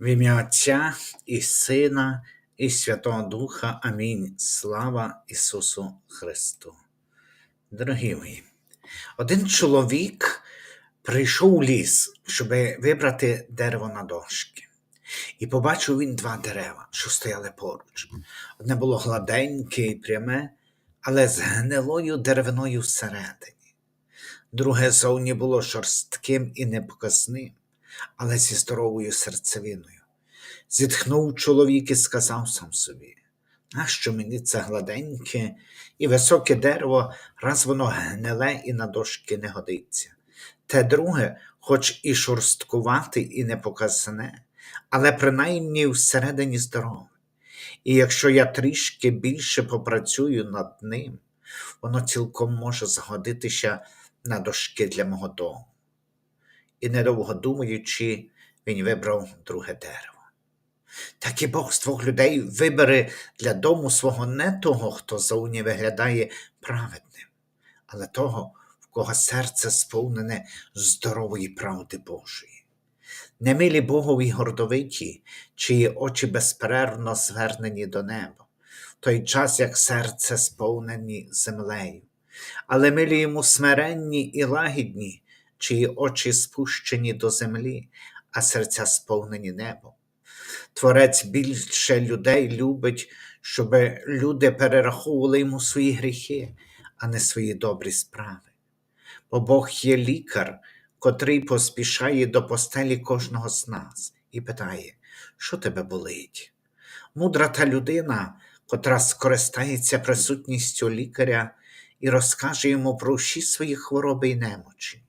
В ім'я Отця і Сина, і Святого Духа. Амінь. Слава Ісусу Христу. Дорогі мої, один чоловік прийшов у ліс, щоб вибрати дерево на дошки. І побачив він два дерева, що стояли поруч. Одне було гладеньке і пряме, але з гнилою деревиною всередині. Друге зовні було шорстким і непоказним, але зі здоровою серцевиною. Зітхнув чоловік і сказав сам собі, нащо мені це гладеньке і високе дерево, раз воно гниле і на дошки не годиться. Те друге, хоч і шорсткувате, і непоказне, але принаймні всередині здорове. І якщо я трішки більше попрацюю над ним, воно цілком може згодитися на дошки для мого дому. І недовго думаючи, він вибрав друге дерево. Так і Бог з двох людей вибере для дому свого не того, хто зовні виглядає праведним, але того, в кого серце сповнене здорової правди Божої. Немилі Богові гордовиті, чиї очі безперервно звернені до неба, в той час як серце сповнені землею, але милі йому смиренні і лагідні, чиї очі спущені до землі, а серця сповнені небом. Творець більше людей любить, щоб люди перераховували йому свої гріхи, а не свої добрі справи. Бо Бог є лікар, котрий поспішає до постелі кожного з нас і питає, що тебе болить? Мудра та людина, котра скористається присутністю лікаря і розкаже йому про всі свої хвороби і немочі.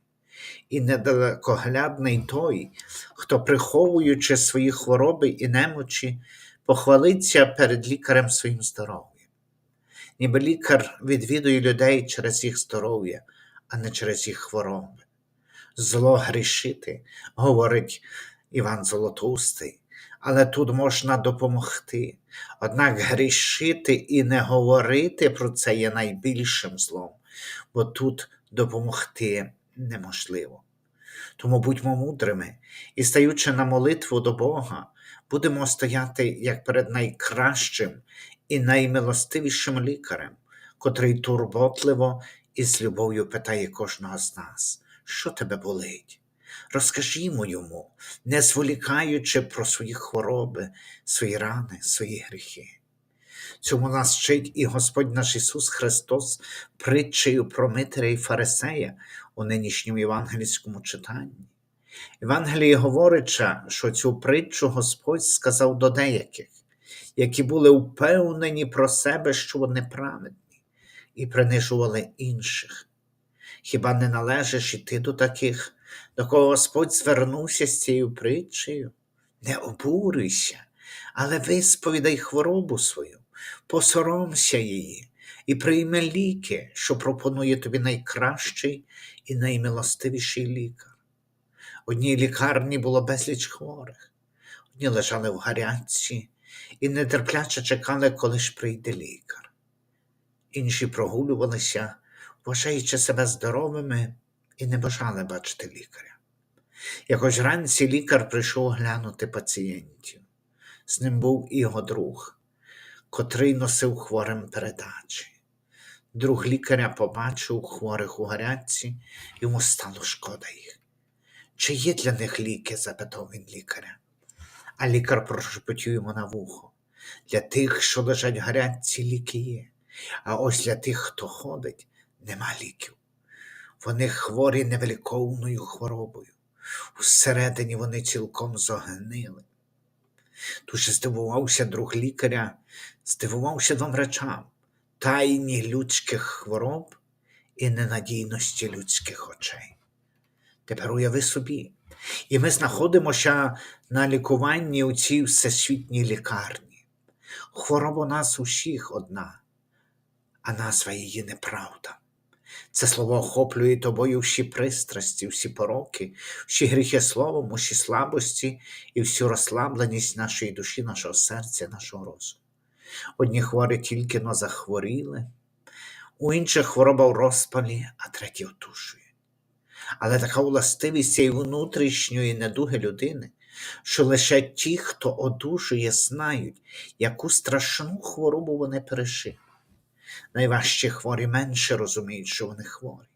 І недалекоглядний той, хто, приховуючи свої хвороби і немочі, похвалиться перед лікарем своїм здоров'ям. Ніби лікар відвідує людей через їх здоров'я, а не через їх хвороби. Зло грішити, говорить Іван Золотустий, але тут можна допомогти. Однак грішити і не говорити про це є найбільшим злом, бо тут допомогти неможливо. Тому будьмо мудрими і, стаючи на молитву до Бога, будемо стояти як перед найкращим і наймилостивішим лікарем, котрий турботливо і з любов'ю питає кожного з нас, що тебе болить. Розкажімо йому, не зволікаючи про свої хвороби, свої рани, свої гріхи. Цьому нас вчить і Господь наш Ісус Христос притчею про Митря і Фарисея у нинішньому євангельському читанні. Євангеліє говорить, що цю притчу Господь сказав до деяких, які були впевнені про себе, що вони праведні, і принижували інших. Хіба не належиш іти до таких, до кого Господь звернувся з цією притчею? Не обурюйся, але висповідай хворобу свою, посоромся її і прийми ліки, що пропонує тобі найкращий і наймилостивіший лікар. Одній лікарні було безліч хворих, одні лежали в гарячці і нетерпляче чекали, коли ж прийде лікар. Інші прогулювалися, вважаючи себе здоровими і не бажали бачити лікаря. Якось вранці лікар прийшов глянути пацієнтів. З ним був і його друг, котрий носив хворим передачі. Друг лікаря побачив хворих у гарячці, йому стало шкода їх. Чи є для них ліки? запитав він лікаря. А лікар прошепотів йому на вухо. Для тих, що лежать в гарячці, ліки є, а ось для тих, хто ходить, нема ліків. Вони хворі невеликовною хворобою. Всередині вони цілком зогнили. Дуже здивувався друг лікаря, здивувався двом речам тайні людських хвороб і ненадійності людських очей. Тепер уяви собі, і ми знаходимося на лікуванні у цій всесвітній лікарні. Хвороба нас усіх одна, а назва її неправда. Це слово охоплює тобою всі пристрасті, всі пороки, всі гріхи словом, усі слабості і всю розслабленість нашої душі, нашого серця, нашого розуму. Одні хворі тільки но захворіли, у інших хвороба в розпалі, а треті отушує. Але така властивість цієї внутрішньої недуги людини, що лише ті, хто одужує, знають, яку страшну хворобу вони пережили. Найважчі хворі менше розуміють, що вони хворі.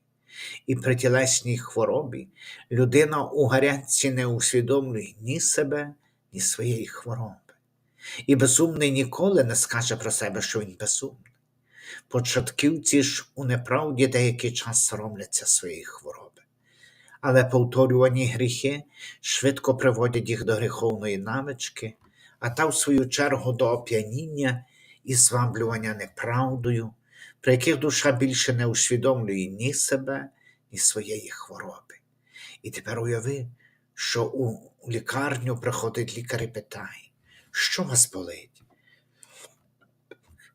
І при тілесній хворобі людина у гарячці не усвідомлює ні себе, ні своєї хвороби. І безумний ніколи не скаже про себе, що він безумний. Початківці ж у неправді деякий час соромляться своєї хвороби, але повторювані гріхи швидко приводять їх до гріховної навички, а та, в свою чергу, до оп'яніння і зваблювання неправдою, при яких душа більше не усвідомлює ні себе, ні своєї хвороби. І тепер уяви, що у, лікарню приходить лікар і питає, що вас болить?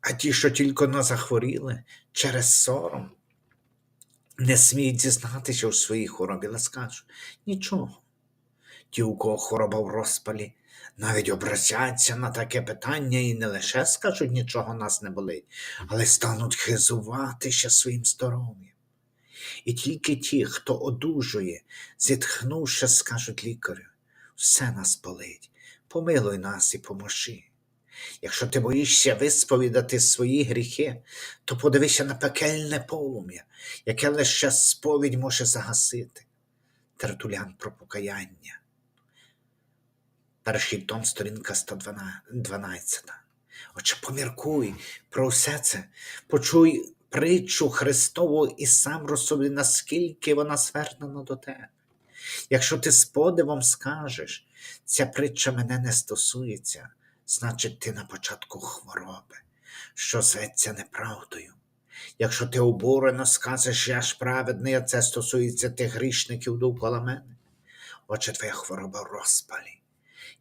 А ті, що тільки но захворіли через сором, не сміють зізнатися у своїй хворобі, але скажуть нічого. Ті, у кого хвороба в розпалі, навіть образяться на таке питання і не лише скажуть нічого нас не болить, але стануть хизуватися своїм здоров'ям. І тільки ті, хто одужує, зітхнувши, скажуть лікарю, все нас болить, помилуй нас і поможи. Якщо ти боїшся висповідати свої гріхи, то подивися на пекельне полум'я, яке лише сповідь може загасити. Тертулян про покаяння. Перший том, сторінка 112. Отже, поміркуй про все це, почуй притчу Христову і сам розсуди, наскільки вона звернена до тебе. Якщо ти з подивом скажеш, ця притча мене не стосується, значить ти на початку хвороби, що зветься неправдою. Якщо ти обурено скажеш, я ж праведний, а це стосується тих грішників довкола мене, отже твоя хвороба в розпалі.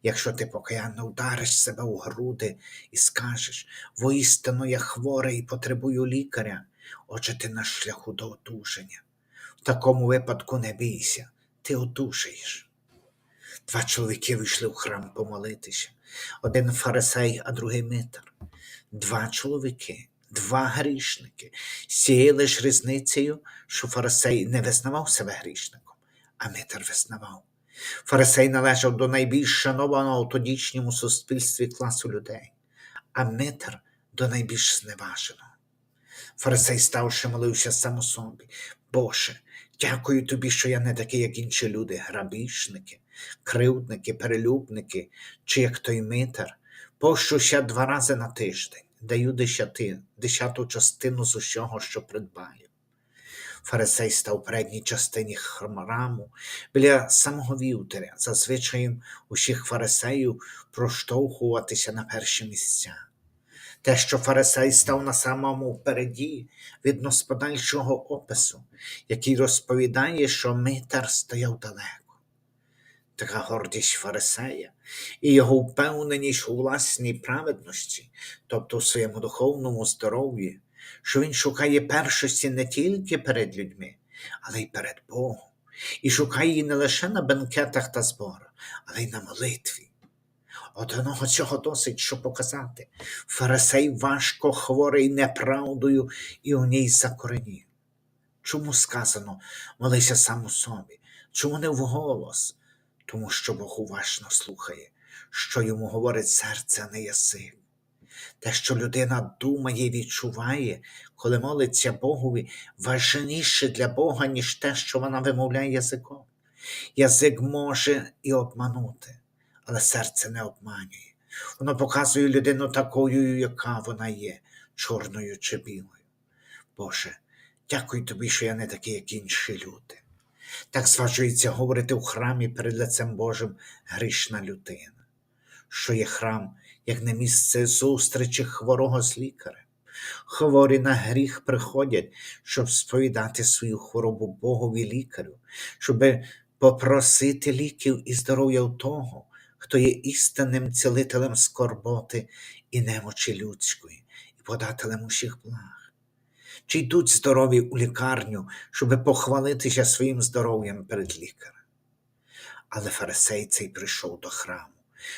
Якщо ти покаянно вдариш себе у груди і скажеш, воістину я хворий і потребую лікаря, отже ти на шляху до одужання. В такому випадку не бійся, ти одужаєш. Два чоловіки вийшли в храм помолитися. Один фарисей, а другий митар. Два чоловіки, два грішники. З цією лиш різницею, що фарисей не визнавав себе грішником, а митар визнавав. Фарисей належав до найбільш шанованого у тодішньому суспільстві класу людей, а митар до найбільш зневаженого. Фарисей ставши, молився сам собі. Боже, дякую тобі, що я не такий, як інші люди, грабіжники, кривдники, перелюбники, чи як той митар, пощу ще два рази на тиждень, даю десяти, десяту частину з усього, що придбаю. Фарисей став в передній частині храму біля самого вівтаря, за звичаєм усіх фарисеїв проштовхуватися на перші місця. Те, що фарисей став на самому впереді, видно з подальшого опису, який розповідає, що митар стояв далеко. Така гордість фарисея і його впевненість у власній праведності, тобто у своєму духовному здоров'ї, що він шукає першості не тільки перед людьми, але й перед Богом, і шукає її не лише на бенкетах та зборах, але й на молитві. Одного цього досить, щоб показати. Фарисей важко хворий неправдою і у ній закоренів. Чому сказано молися сам у собі? Чому не вголос? Тому що Бог уважно слухає, що йому говорить серце, не язик. Те, що людина думає і відчуває, коли молиться Богові, важніше для Бога, ніж те, що вона вимовляє язиком. Язик може і обманути, але серце не обманює. Воно показує людину такою, яка вона є, чорною чи білою. Боже, дякую тобі, що я не такий, як інші люди. Так зважується говорити у храмі перед лицем Божим грішна людина, що є храм, як не місце зустрічі хворого з лікарем. Хворі на гріх приходять, щоб сповідати свою хворобу Богові лікарю, щоб попросити ліків і здоров'я у того, хто є істинним цілителем скорботи і немочі людської, і подателем усіх благ. Чи йдуть здорові у лікарню, щоб похвалитися своїм здоров'ям перед лікарем. Але фарисей цей прийшов до храму,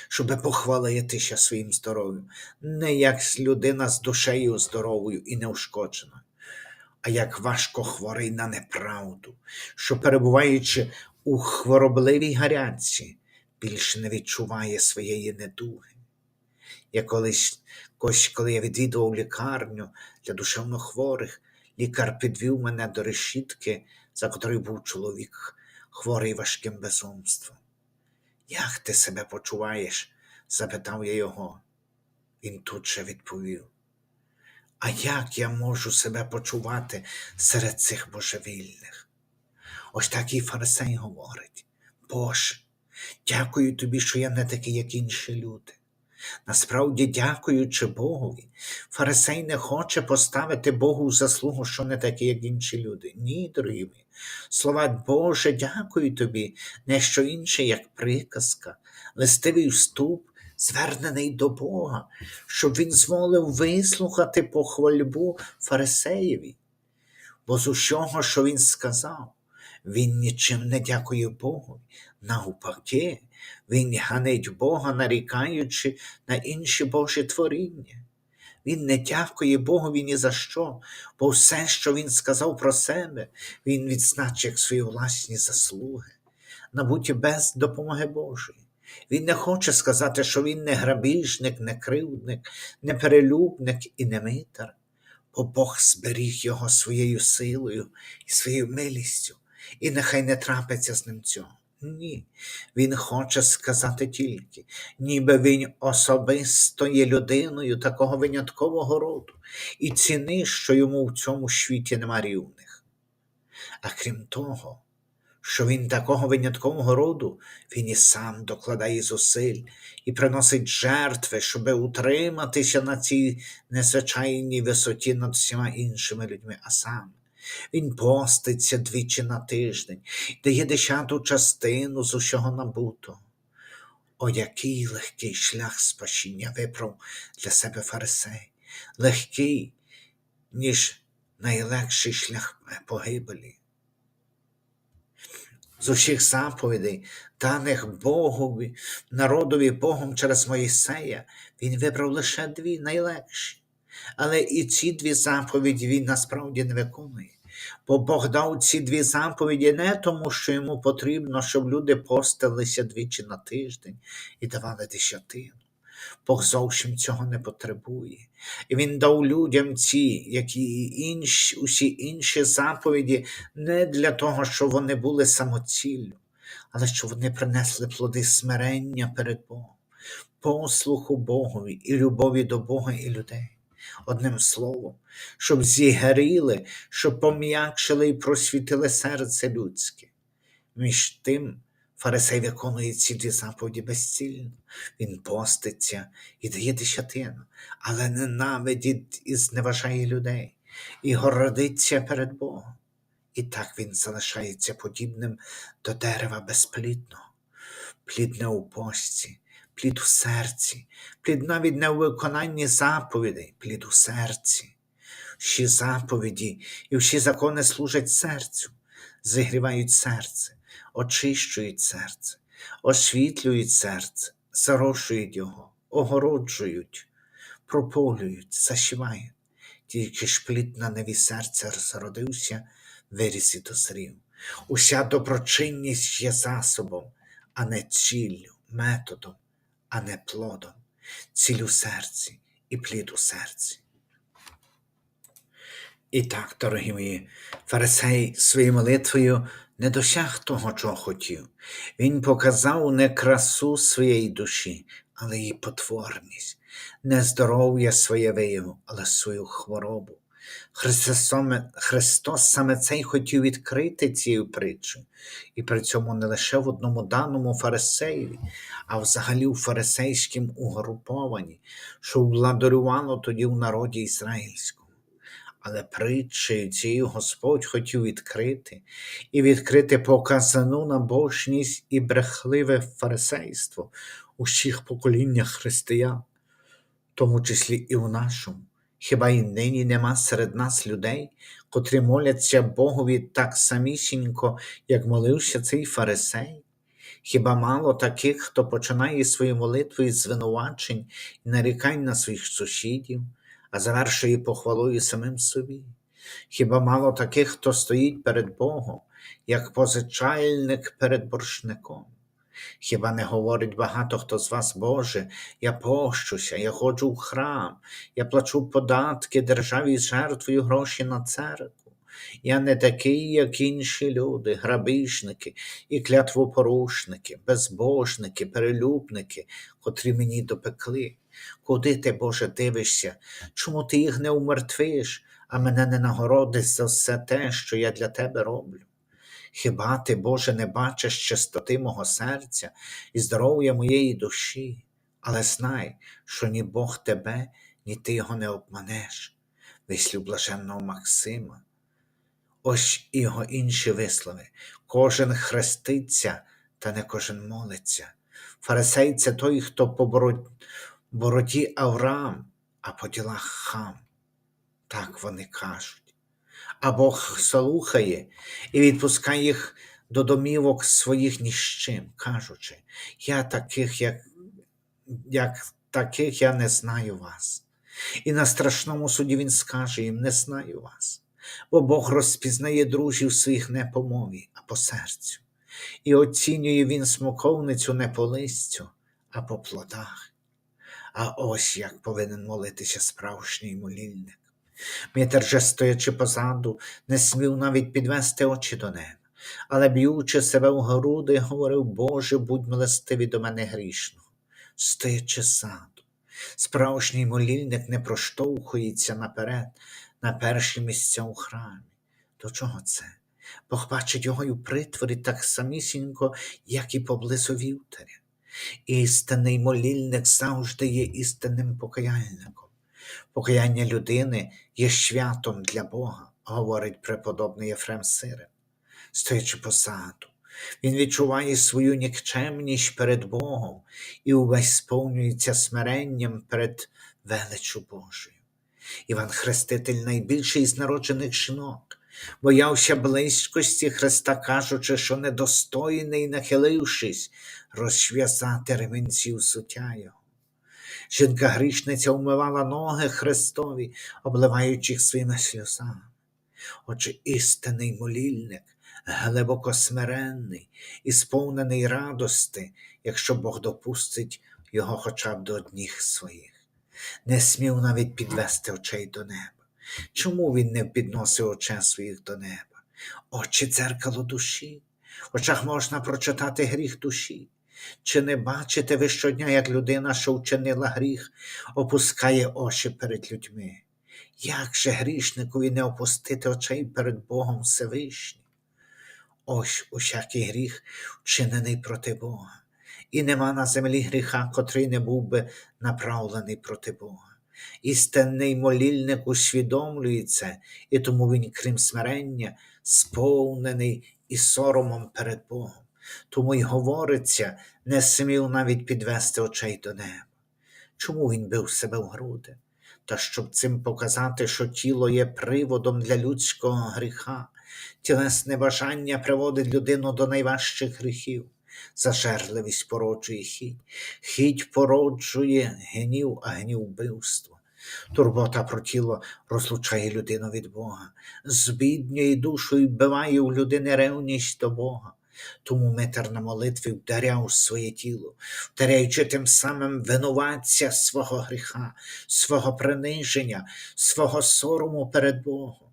щоб похвалитися своїм здоров'ям, не як людина з душею здоровою і неушкодженою, а як важко хворий на неправду, що, перебуваючи у хворобливій гарячці, більше не відчуває своєї недуги. Я колись, коли я відвідував лікарню для душевнохворих, лікар підвів мене до решітки, за котрою був чоловік, хворий важким безумством. Як ти себе почуваєш? запитав я його. Він тут же відповів. А як я можу себе почувати серед цих божевільних? Ось так і фарисей говорить. Боже, дякую тобі, що я не такий, як інші люди. Насправді, дякуючи Богові, фарисей не хоче поставити Богу заслугу, що не такий, як інші люди. Ні, дорогі мої. Слова Боже, дякую тобі, не що інше, як приказка, листивий вступ, звернений до Бога, щоб він зволив вислухати похвальбу фарисеєві. Бо з усього, що він сказав, він нічим не дякує Богу. Навпаки, він ганить Бога, нарікаючи на інші Божі творіння. Він не дякує Богові ні за що, бо все, що він сказав про себе, він відзначив як свої власні заслуги, набуті без допомоги Божої. Він не хоче сказати, що він не грабіжник, не кривдник, не перелюбник і не митар, бо Бог зберіг його своєю силою і своєю милістю, і нехай не трапиться з ним цього. Ні, він хоче сказати тільки, ніби він особисто є людиною такого виняткового роду, і ціни, що йому в цьому світі нема рівних. А крім того, що він такого виняткового роду, він і сам докладає зусиль і приносить жертви, щоб утриматися на цій незвичайній висоті над всіма іншими людьми, а сам. Він поститься двічі на тиждень, дає десяту частину з усього набутого. О, який легкий шлях спасіння вибрав для себе фарисей, легкий, ніж найлегший шлях погибелі. З усіх заповідей, даних Богові, народові Богом через Моїсея, він вибрав лише дві найлегші. Але і ці дві заповіді він насправді не виконує. Бо Бог дав ці дві заповіді не тому, що йому потрібно, щоб люди постилися двічі на тиждень і давали десятину. Бог зовсім цього не потребує. І Він дав людям ці, як і інші, усі інші заповіді, не для того, щоб вони були самоціллю, але щоб вони принесли плоди смирення перед Богом, послуху Богові і любові до Бога і людей. Одним словом, щоб зігріли, щоб пом'якшили і просвітили серце людське. Між тим, фарисей виконує ці дві заповіді безцільно. Він поститься і дає десятину, але ненавидить і зневажає людей, і гордиться перед Богом. І так він залишається подібним до дерева безплідного, плідне у пості, плід у серці, плід навіть не у виконанні заповідей, плід у серці. Всі заповіді і всі закони служать серцю, зігрівають серце, очищують серце, освітлюють серце, зарошують його, огороджують, прополюють, зашивають. Тільки ж плід на неві серця розродився, виріс і дозрів. Уся доброчинність є засобом, а не ціллю, методом, а не плодом, ціль у серці і плід у серці. І так, дорогі мої, фарисей своєю молитвою не досяг того, чого хотів. Він показав не красу своєї душі, але її потворність, не здоров'я своє виявив, але свою хворобу. Христос саме, це й хотів відкрити цією притчею, і при цьому не лише в одному даному фарисеєві, а взагалі у фарисейському угрупованні, що владарювало тоді в народі ізраїльському. Але притчею цією Господь хотів відкрити і відкрити показану набожність і брехливе фарисейство у всіх поколіннях християн, в тому числі і у нашому. Хіба й нині нема серед нас людей, котрі моляться Богові так самісінько, як молився цей фарисей? Хіба мало таких, хто починає свою молитву із звинувачень і нарікань на своїх сусідів, а завершує похвалою самим собі? Хіба мало таких, хто стоїть перед Богом, як позичальник перед боржником? Хіба не говорить багато хто з вас, Боже, я пощуся, я ходжу в храм, я плачу податки державі з жертвою гроші на церкву. Я не такий, як інші люди, грабіжники і клятвопорушники, безбожники, перелюбники, котрі мені допекли. Куди ти, Боже, дивишся? Чому ти їх не умертвиш, а мене не нагородиш за все те, що я для тебе роблю? Хіба ти, Боже, не бачиш чистоти мого серця і здоров'я моєї душі? Але знай, що ні Бог тебе, ні ти його не обманеш. Вислів блаженного Максима. Ось і його інші вислови. Кожен хреститься, та не кожен молиться. Фарисей це той, хто по бороді Авраам, а по ділах хам. Так вони кажуть. А Бог слухає і відпускає їх до домівок своїх ні з чим, кажучи, я таких, як, як таких я не знаю вас. І на страшному суді він скаже їм: не знаю вас, бо Бог розпізнає друзів своїх не по мові, а по серцю, і оцінює він смоковницю не по листю, а по плодах. А ось як повинен молитися справжній молільник. Митер же, стоячи позаду, не смів навіть підвести очі до неба, але б'ючи себе в груди, говорив, Боже, будь милостивий до мене грішного, стоячи ззаду. Справжній молільник не проштовхується наперед, на перші місця у храмі. До чого це? Бог бачить його і в притворі так самісінько, як і поблизу вівтаря. Істинний молільник завжди є істинним покаяльником. Покаяння людини є святом для Бога, говорить преподобний Єфрем Сирин. Стоячи посаду, він відчуває свою нікчемність перед Богом і увесь сповнюється смиренням перед величчю Божою. Іван Хреститель найбільший з народжених жінок, боявся близькості Христа, кажучи, що недостойний, нахилившись, розв'язати ремінців суття його. Жінка грішниця вмивала ноги Христові, обливаючи їх своїми сльозами. Отже, істинний молільник, глибоко смиренний і сповнений радости, якщо Бог допустить його хоча б до одніх своїх. Не смів навіть підвести очей до неба. Чому він не підносив очей своїх до неба? Очі дзеркало душі. В очах можна прочитати гріх душі. Чи не бачите ви щодня, як людина, що вчинила гріх, опускає очі перед людьми? Як же грішникові не опустити очей перед Богом Всевишнім? Ось усякий гріх вчинений проти Бога, і нема на землі гріха, котрий не був би направлений проти Бога. Істинний молільник усвідомлює це, і тому він, крім смирення, сповнений і соромом перед Богом. Тому й говориться, не смів навіть підвести очей до неба. Чому він бив себе в груди? Та щоб цим показати, що тіло є приводом для людського гріха, тілесне бажання приводить людину до найважчих гріхів. Зажерливість породжує хіть, хіть породжує гнів, а гнів вбивство. Турбота про тіло розлучає людину від Бога, збіднює душу і вбиває у людини ревність до Бога. Тому митер на молитві вдаряв своє тіло, вдаряючи тим самим винуватця свого гріха, свого приниження, свого сорому перед Богом.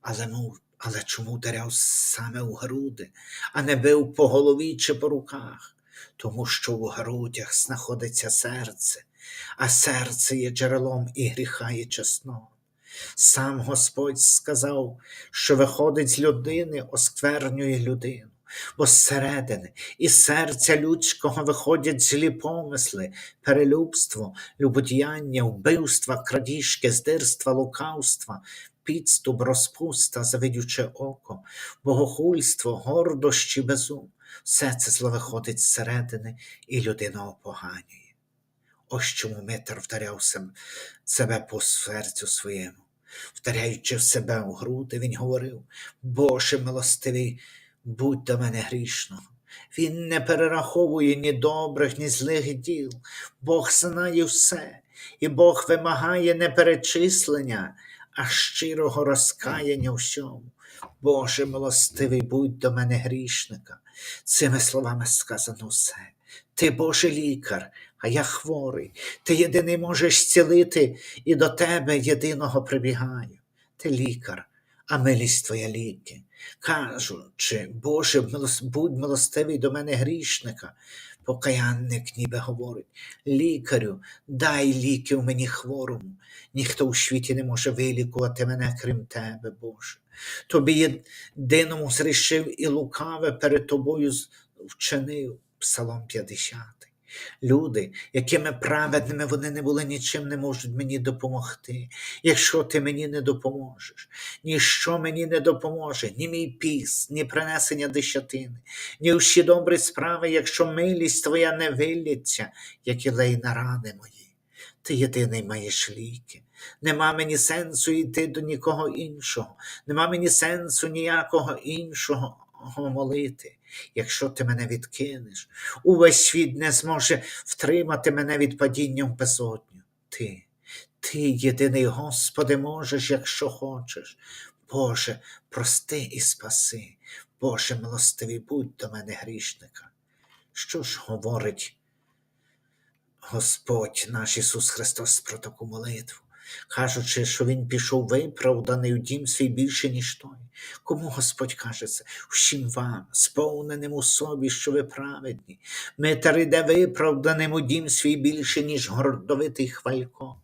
Але, мов, але чому вдаряв саме у груди, а не бив по голові чи по руках? Тому що у грудях знаходиться серце, а серце є джерелом і гріха, і чесного. Сам Господь сказав, що виходить з людини, осквернює людину. Бо зсередини із серця людського виходять злі помисли, перелюбство, любодіяння, вбивства, крадіжки, здирства, лукавства, підступ, розпуста, завидюче око, богохульство, гордощі, безум. Все це зло виходить зсередини, і людина опоганює. Ось чому Митр вдаряв себе по серцю своєму. Вдаряючи в себе у груди, він говорив: Боже милостивий, будь до мене грішного. Він не перераховує ні добрих, ні злих діл. Бог знає все, і Бог вимагає не перечислення, а щирого розкаяння всьому. Боже милостивий, будь до мене грішника. Цими словами сказано все. Ти Божий лікар, а я хворий. Ти єдиний можеш зцілити, і до тебе єдиного прибігаю. Ти лікар, а милість твоя ліки. Кажучи, Боже, будь милостивий до мене грішника. Покаянник ніби говорить, лікарю, дай ліків мені хворому. Ніхто у світі не може вилікувати мене, крім тебе, Боже. Тобі єдиному зрішив і лукаве перед тобою вчинив. Псалом 50. Люди, якими праведними вони не були, нічим не можуть мені допомогти. Якщо ти мені не допоможеш, ніщо мені не допоможе, ні мій піс, ні принесення десятини, ні всі добрі справи, якщо милість твоя не вилється, як і лей на рани мої. Ти єдиний маєш ліки. Нема мені сенсу йти до нікого іншого, нема мені сенсу ніякого іншого молити. Якщо ти мене відкинеш, увесь світ не зможе втримати мене від падіння в безодню. Ти, ти єдиний, Господи, можеш, якщо хочеш. Боже, прости і спаси. Боже, милостивий, будь до мене грішника. Що ж говорить Господь наш Ісус Христос про таку молитву, кажучи, що Він пішов виправданий у дім свій більше, ніж той. Кому Господь каже це? Всім вам, сповненим у собі, що ви праведні. Митар іде виправданим у дім свій більше, ніж гордовитий хвалько.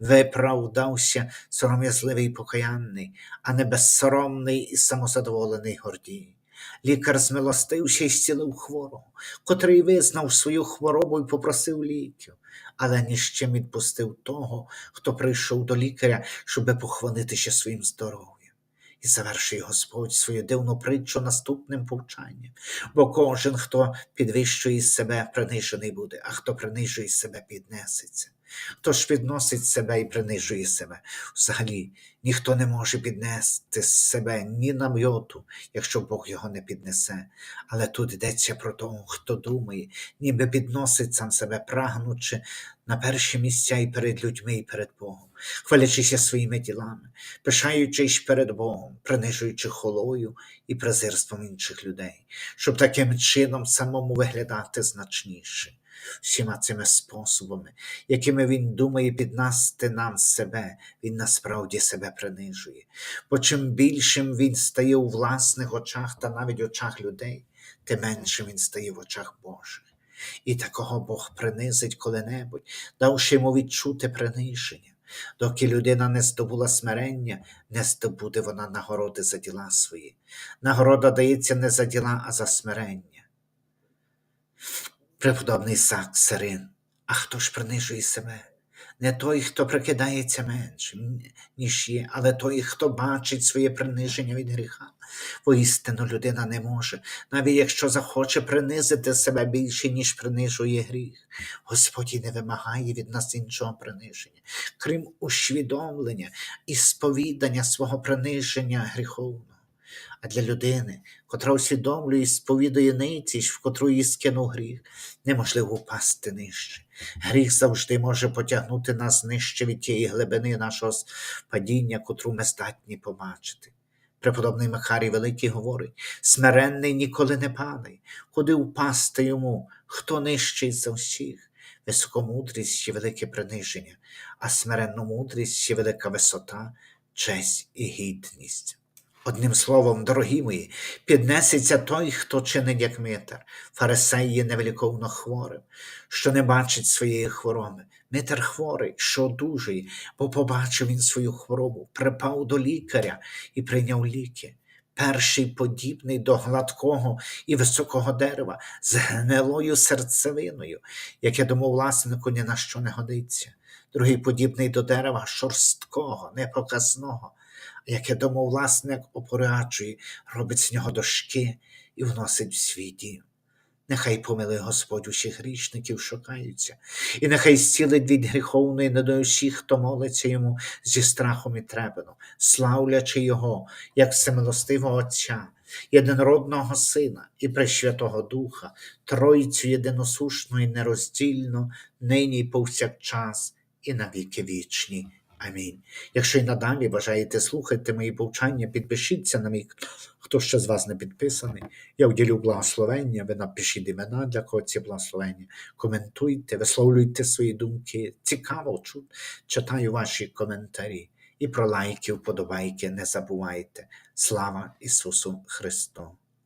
Виправдався сором'язливий покаянний, а не безсоромний і самозадоволений гордій. Лікар змилостився і зцілив хворого, котрий визнав свою хворобу і попросив ліків, але ні чим відпустив того, хто прийшов до лікаря, щоби похвалитися своїм здоров'ям. І завершує Господь свою дивну притчу наступним повчанням. Бо кожен, хто підвищує себе, принижений буде, а хто принижує себе, піднесеться. Хто ж підносить себе і принижує себе? Взагалі ніхто не може піднести себе ні на йоту, якщо Бог його не піднесе. Але тут йдеться про того, хто думає, ніби підносить сам себе, прагнучи на перші місця і перед людьми, і перед Богом, хвалячися своїми ділами, пишаючись перед Богом, принижуючи холою і презирством інших людей, щоб таким чином самому виглядати значніше. Всіма цими способами, якими він думає піднести нам себе, він насправді себе принижує. Бо чим більшим він стає у власних очах та навіть очах людей, тим меншим він стає в очах Божих. І такого Бог принизить коли-небудь, давши йому відчути приниження. Доки людина не здобула смирення, не здобуде вона нагороди за діла свої. Нагорода дається не за діла, а за смирення. Преподобний Сак Сирин, а хто ж принижує себе? Не той, хто прикидається меншим, ніж є, але той, хто бачить своє приниження від гріха. Воістину людина не може, навіть якщо захоче принизити себе більше, ніж принижує гріх. Господь не вимагає від нас іншого приниження, крім усвідомлення і сповідання свого приниження гріховного. А для людини, котра усвідомлює і сповідує ницість, в котру її скинув гріх, неможливо впасти нижче. Гріх завжди може потягнути нас нижче від тієї глибини нашого падіння, котру ми здатні побачити. Преподобний Михарій Великий говорить: смиренний ніколи не падає, куди впасти йому, хто нижчий за всіх. Високомудрість ще велике приниження, а смиренну мудрість ще велика висота, честь і гідність. Одним словом, дорогі мої, піднесеться той, хто чинить як митар. Фарисей є невеликовно хворим, що не бачить своєї хвороби. Митар хворий, що одужує, бо побачив він свою хворобу, припав до лікаря і прийняв ліки. Перший подібний до гладкого і високого дерева з гнилою серцевиною, яке домовласнику ні на що не годиться. Другий подібний до дерева шорсткого, непоказного, яке домовласник опоряджує, робить з нього дошки і вносить в свій дім. Нехай помилує Господь усіх грішників, що каються, і нехай зцілить від гріховної недої всіх, хто молиться йому зі страхом і трепетом, славлячи Його, як всемилостивого Отця, єдинородного Сина і Пресвятого Духа, Тройцю єдиносушну і нероздільну, нині повсякчас, і на віки вічні. Амінь. Якщо й надалі бажаєте слухати мої повчання, підпишіться на мій. Хто ще з вас не підписаний, я вділю благословення, ви напишіть імена для кого ці благословення, коментуйте, висловлюйте свої думки. Цікаво, чу- читаю ваші коментарі. І про лайки, вподобайки не забувайте. Слава Ісусу Христу!